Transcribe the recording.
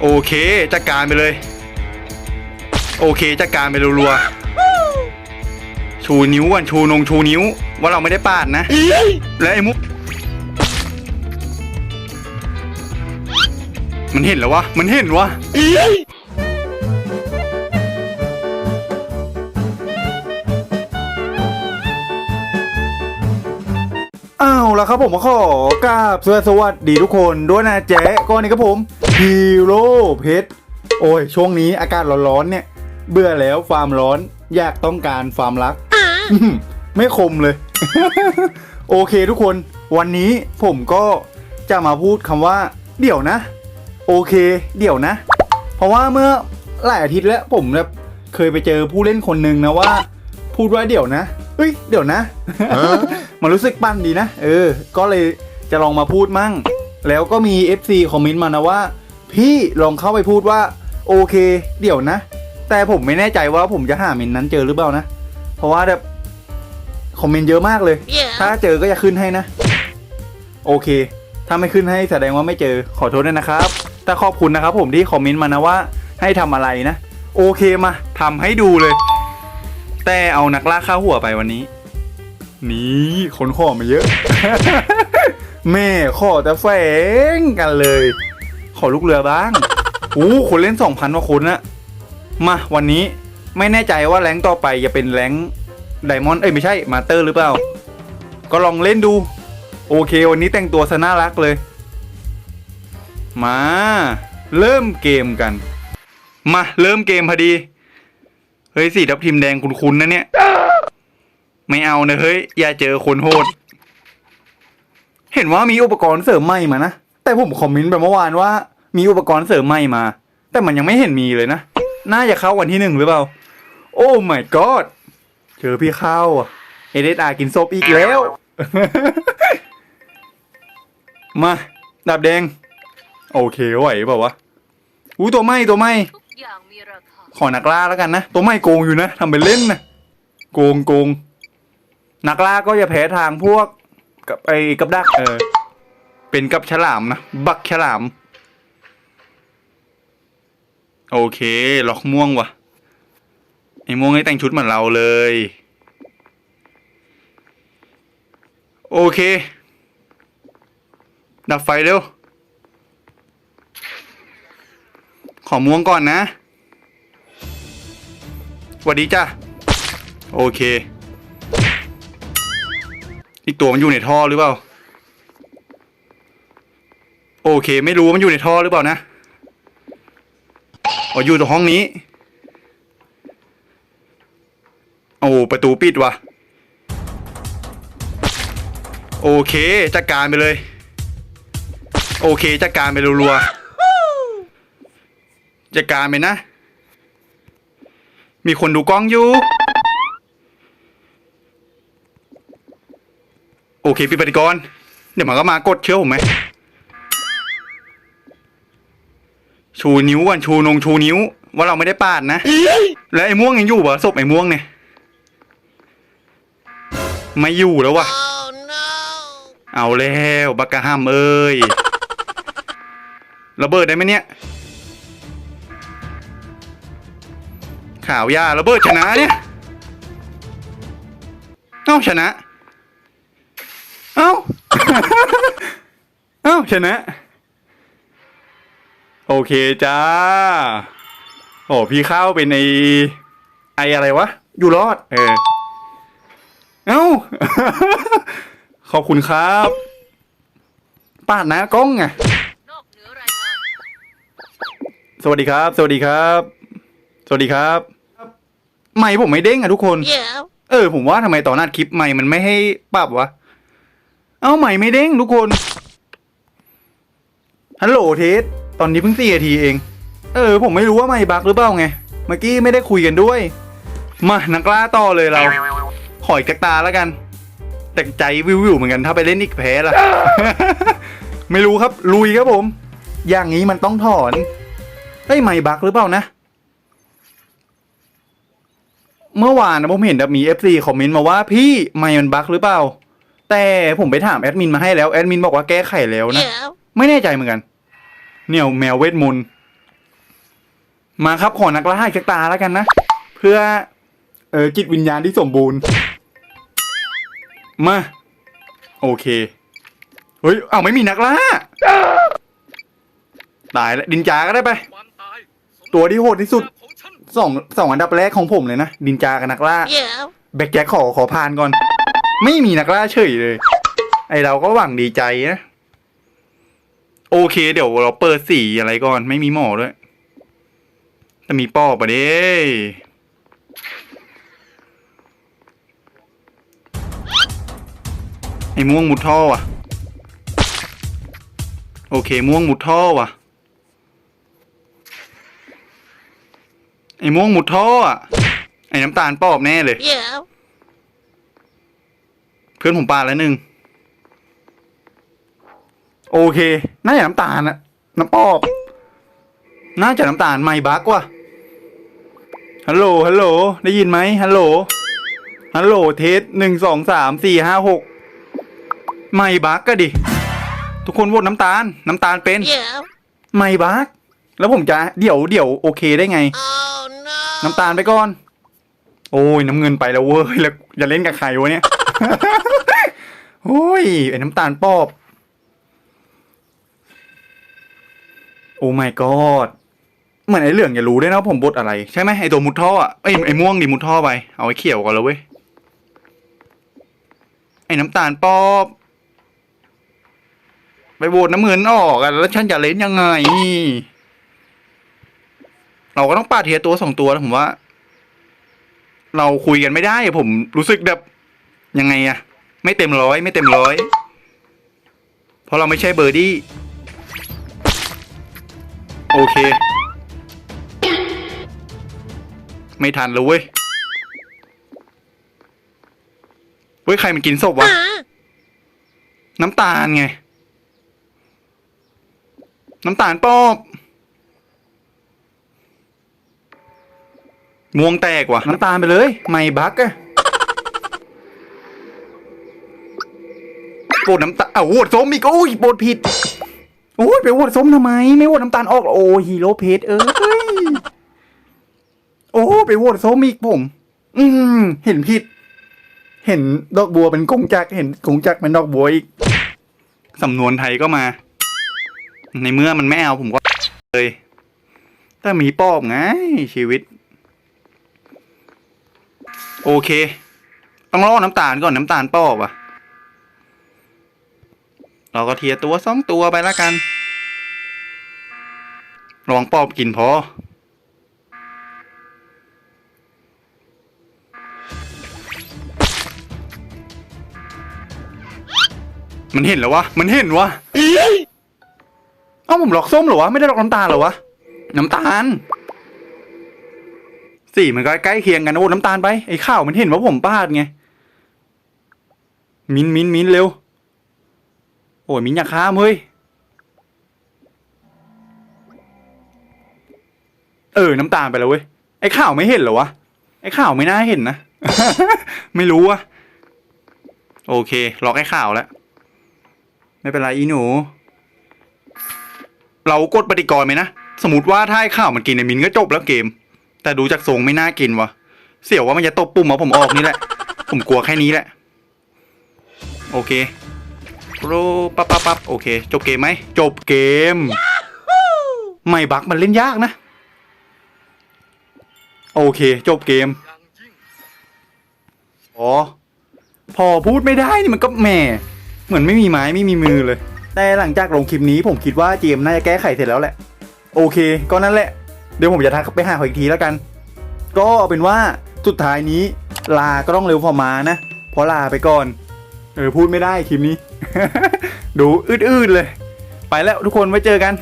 โอเคจัดการไปเลย โอเคจัดการไปรัวๆชูนิ้วก่อนชูนงชูนิ้ว ว่าเราไม่ได้ปาดนะ และไอ้มุกมันเห็นแล้ววะ มันเห็นวะ อ้าวแล้วครับผมก็ขอกราบสวัสดีทุกคนด้วยนะแจ๊ก่อนนี้ครับผมฮีโร่เพชรโอ้ย ช่วงนี้อากาศร้อนๆเนี่ย เบื่อแล้วฟามร้อนอยากต้องการฟามรัก ไม่คมเลย โอเคทุกคน วันนี้ผมก็จะมาพูดคำว่า เดี๋ยวนะ โอเค เดี๋ยวนะ เพราะว่าเมื่อหลายอาทิตย์แล้วผมแบบเคยไปเจอผู้เล่นคนหนึ่งนะว่า พูดว่าเดี๋ยวนะเฮ้ย เดี๋ยวนะ มันรู้สึกปั้นดีนะ เออ ก็เลยจะลองมาพูดมั่ง แล้วก็มี FC คอมเมนต์มานะว่า พี่ลองเข้าไปพูดว่า โอเค เดี๋ยวนะ แต่ผมไม่แน่ใจว่าผมจะหาเมนต์นั้นเจอหรือเปล่านะ เพราะว่าแบบคอมเมนต์เยอะมากเลย ถ้าเจอก็จะขึ้นให้นะ โอเค ถ้าไม่ขึ้นให้แสดงว่าไม่เจอ ขอโทษด้วยนะครับ แต่ขอบคุณนะครับผมที่คอมเมนต์มานะว่าให้ทำอะไรนะ โอเคมาทำให้ดูเลย แต่เอานักล่าข้าหัวไปวันนี้ นี่คนขอมาเยอะ แม่ขอแต่แฝงกันเลย ขอลูกเรือบ้างโอ้คนเล่นสองพันกว่าคนนะมาวันนี้ไม่แน่ใจว่าแรงต่อไปจะเป็นแรงไดมอนด์เอ้ยไม่ใช่มาเตอร์หรือเปล่า ก็ลองเล่นดู โอเค วันนี้แต่งตัวซะน่ารักเลย มา เริ่มเกมกัน มา เริ่มเกมพอดี เฮ้ยสีทับทิมแดงคุ้นๆนะเนี่ย ไม่เอานะเฮ้ย อย่าเจอคนโหด เห็นว่ามีอุปกรณ์เสริมใหม่มานะ แต่ผมคอมเมนต์ไปเมื่อวานว่า มีอุปกรณ์เสริมใหม่มา แต่มันยังไม่เห็นมีเลยนะ น่าจะเข้าวันที่หนึ่งหรือเปล่า โอ้ my god เจอพี่เข้าอะเอเดอากินซบอีกแล้ว มาดาบแดง โอเคไหวเปล่าวะอู้ตัวไหมตัวไหมทุกอย่างมีราคาขอนักล่าแล้วกันนะ ตัวไม่โกงอยู่นะทำเป็นเล่นนะโกงโกง นักล่าก็จะแพ้ทางพวกกับไอ้กับดักเออ เป็นกับฉลามนะ บักฉลาม โอเค ล็อกม่วงวะไอ้ม่วงนี่แต่งชุดเหมือนเราเลย โอเค ดับไฟเร็ว ขอม่วงก่อนนะสวัสดีจ้ะ โอเค อีกตัวมันอยู่ในท่อหรือเปล่า โอเค ไม่รู้มันอยู่ในท่อหรือเปล่านะอ๋ออยู่ตรงห้องนี้ โอ้ประตูปิดวะโอเคจัดการไปเลย โอเคจัดการไปรัวๆจัดการไปนะ มีคนดูกล้องอยู่ โอเคพี่ปฏิกรเดี๋ยวมันก็มากดเชื่อผมไหมชูนิ้วก่อนชูนงชูนิ้ว ว่าเราไม่ได้ปาดนะ แล้วไอ้ม่วงยังอยู่ปะศพไอ้ม่วงเนี่ย ไม่อยู่แล้ววะ Oh no เอาแล้วบักกะห้ามเอ้ยระเบิดได้ไหมเนี่ย ข่าวยาระเบิดชนะเนี่ยเอ้าชนะ เอ้า เอ้าชนะ โอเคจ้า โอ้พี่ข้าวเป็นไอไออะไรวะ อยู่รอด เออ เอ้า ขอบคุณครับปาดนะกล้องไงนอกเหนือรายงานสวัสดีครับ สวัสดีครับ สวัสดีครับ ไม่ผมไม่เด้งอะทุกคน Yeah เออผมว่าทำไมตอนนัดคลิปไม่มันไม่ให้ปรับวะ เอ้าไม่ไม่เด้งทุกคน ฮัลโหลเทส ตอนนี้เพิ่งสี่นาทีเอง เออ ผมไม่รู้ว่าไม่บักหรือเปล่าไง เมื่อกี้ไม่ได้คุยกันด้วย มานักล่าต่อเลยเรา ขออีกจักตาแล้วกัน แต่ใจวิววิวเหมือนกันถ้าไปเล่นอีกแพ้ล่ะ ไม่รู้ครับ ลุยครับผม อย่างนี้มันต้องถอนเฮ้ยไม่บักหรือเปล่านะ เมื่อวานนะผมเห็นแบบมี FC คอมเมนต์มาว่าพี่ไม่มันบักหรือเปล่า แต่ผมไปถามแอดมินมาให้แล้ว แอดมินบอกว่าแก้ไขแล้วนะ Yeah ไม่แน่ใจเหมือนกัน เนี่ยแมวเวทมนต์มาครับขอนักล่าอีกสักตาแล้วกันนะ เพื่อ เออจิตวิญญาณที่สมบูรณ์ มา โอเค เฮ้ยเอาไม่มีนักล่า ตายแล้วดินจาก็ได้ไปความตายตัวที่โหดที่สุดของฉันสองสองอันดับแรกของผมเลยนะ ดินจากับนักล่า แบ็กแจ็คขอขอผ่านก่อน ไม่มีนักล่าเฉยเลย ไอเราก็หวังดีใจนะโอเค เดี๋ยวเราเปิดสีอะไรก่อน ไม่มีหมอด้วยแต่มีปอบปะเด้ไอม่วงมุดท่อว่ะ โอเค ม่วงมุดท่อว่ะ ไอ้ม่วงมุดท่ออะ ไอ้น้ำตาลปอบแน่เลย เพื่อนผมปาแล้วหนึ่งโอเค น่าจะน้ำตาลอะน้ำปอบ น่าจะน้ำตาลไม่บักว่ะฮัลโหลฮัลโหลได้ยินไหมฮัลโหลฮัลโหลเทสหนึ่งสองสามสี่ห้าหกไม่บักก็ดิ ทุกคนโหวตน้ำตาล น้ำตาลเป็นไม่บักแล้วผมจะเดี๋ยวเดี๋ยวโอเคได้ไง น้ำตาลไปก่อน โอ้ยน้ำเงินไปแล้วเว้ยแล้วจะเล่นกับใครวะเนี่ย โอ้ยไอ้น้ำตาลปอบ โอ้ my god เหมือนไอ้เหลืองอย่ารู้ด้วยนะว่าผมบดอะไร ใช่ไหมไอ้ตัวมุดท่ออะไอ้ยไอ้ม่วงดิมุดท่อไป เอาไอ้เขียวก่อนแล้วเว้ย ไอ้น้ำตาลปอบ ไปโหวตน้ำเงินออกอะแล้วฉันจะเล่นยังไง เราก็ต้องปาดเทียตัวสองตัวแล้วผมว่า เราคุยกันไม่ได้ ผมรู้สึกแบบ ยังไงอะไม่เต็มร้อยไม่เต็มร้อยเพราะเราไม่ใช่เบอร์ดี้โอเค ไม่ทันแล้เว้ยเว้ยใครมันกินศพวะ น้ำตาลไง น้ำตาลปอบม่วงแตกว่ะ น้ำตาลไปเลย ไม่บักอะ โปวดน้ำตาลอ้าวโหวตส้มอีกโอ้ยโปวดผิดโอ้ยไปโหวตส้มทำไม ไม่โหวตน้ำตาลออกหรอโอ้ฮีโร่เพจเอ้ยโอ้ไปโหวตส้มอีกผม อืมเห็นผิด เห็นดอกบัวเป็นกงจักเห็นกงจักเป็นดอกบัวอีกสำนวนไทยก็มา ในเมื่อมันไม่เอาผมก็เลยแต่มีปอบไงชีวิต โอเค ต้องรอน้ำตาลก่อนน้ำตาลปอบอะ เราก็เทียตัวสองตัวไปแล้วกันลองปอบกินพอ มันเห็นแล้ววะ มันเห็นวะเอ้าผมหลอกส้มเหรอวะ ไม่ได้หลอกน้ำตาลเหรอวะ น้ำตาลสีมันก็ใกล้เคียงกันโอ้น้ำตาลไป ไอ้ข้าวมันเห็นว่าผมพลาดไง มินมินมินเร็ว โอ้ยมินอยากข้ามเฮ้ย เออ น้ำตาลไปแล้วเว้ย ไอ้ข้าวไม่เห็นเหรอวะ ไอ้ข้าวไม่น่าเห็นนะ ไม่รู้อะโอเคล็อกไอ้ข้าวแล้ว ไม่เป็นไรอีหนู เรากดปฏิกรณ์ไหมนะ สมมติว่าถ้าไอ้ข้าวมันกินไอ้มินก็จบแล้วเกม แต่ดูจากทรงไม่น่ากินวะเสี่ยวว่ามันจะตบปุ่มเอาผมออกนี่แหละ ผมกลัวแค่นี้แหละ โอเค โรปั๊บปั๊บปั๊บโอเค จบเกมไหม จบเกม ไม่บักมันเล่นยากนะ โอเค จบเกมอย่างยิ่งอ๋อ พอพูดไม่ได้นี่มันก็แหม่เหมือนไม่มีไม้ไม่มีมือเลย แต่หลังจากลงคลิปนี้ผมคิดว่าเจมส์น่าจะแก้ไขเสร็จแล้วแหละ โอเค ก็นั่นแหละ เดี๋ยวผมจะทักไปหาเขาอีกทีแล้วกัน ก็เอาเป็นว่าสุดท้ายนี้ลาก็ต้องเร็วพอมานะ เพราะลาไปก่อน เออพูดไม่ได้คลิปนี้ ดูอืดๆเลย ไปแล้วทุกคนไว้เจอกัน